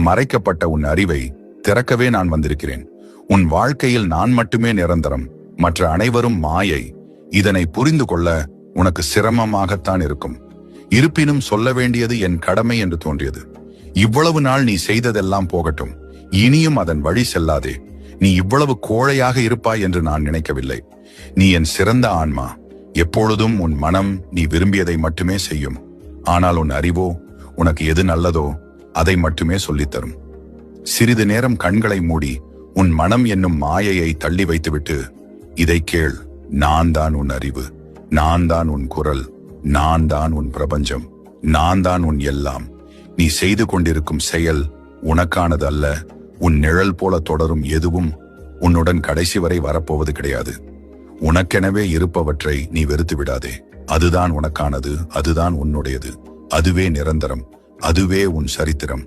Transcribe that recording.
மறைக்கப்பட்ட உன் அறிவை திறக்கவே நான் வந்திருக்கிறேன். உன் வாழ்க்கையில் நான் மட்டுமே நிரந்தரம். மற்ற அனைவரும் மாயை. இதனை புரிந்து கொள்ள உனக்கு சிரமமாகத்தான் இருக்கும். இருப்பினும் சொல்ல வேண்டியது என் கடமை என்று தோன்றியது. இவ்வளவு நாள் நீ செய்ததெல்லாம் போகட்டும். இனியும் அதன் வழி செல்லாதே. நீ இவ்வளவு கோழையாக இருப்பாய் என்று நான் நினைக்கவில்லை. நீ என் சிறந்த ஆன்மா. எப்பொழுதும் உன் மனம் நீ விரும்பியதை மட்டுமே செய்யும். ஆனால் உன் அறிவோ உனக்கு எது நல்லதோ அதை மட்டுமே சொல்லித்தரும். சிறிது நேரம் கண்களை மூடி உன் மனம் என்னும் மாயையை தள்ளி வைத்துவிட்டு இதை கேள் நான் தான் உன் அறிவு நான் தான் உன் குரல் நான் தான் உன் பிரபஞ்சம் நான் தான் உன் எல்லாம். நீ செய்து கொண்டிருக்கும் செயல் உனக்கானது அல்ல உன் நிழல் போல தொடரும் எதுவும் உன்னுடன் கடைசி வரை வரப்போவது கிடையாது. உனக்கெனவே இருப்பவற்றை நீ வெறுத்து விடாதே அதுதான் உனக்கானது அதுதான் உன்னுடையது அதுவே நிரந்தரம். அதுவே உன் சரித்திரம்.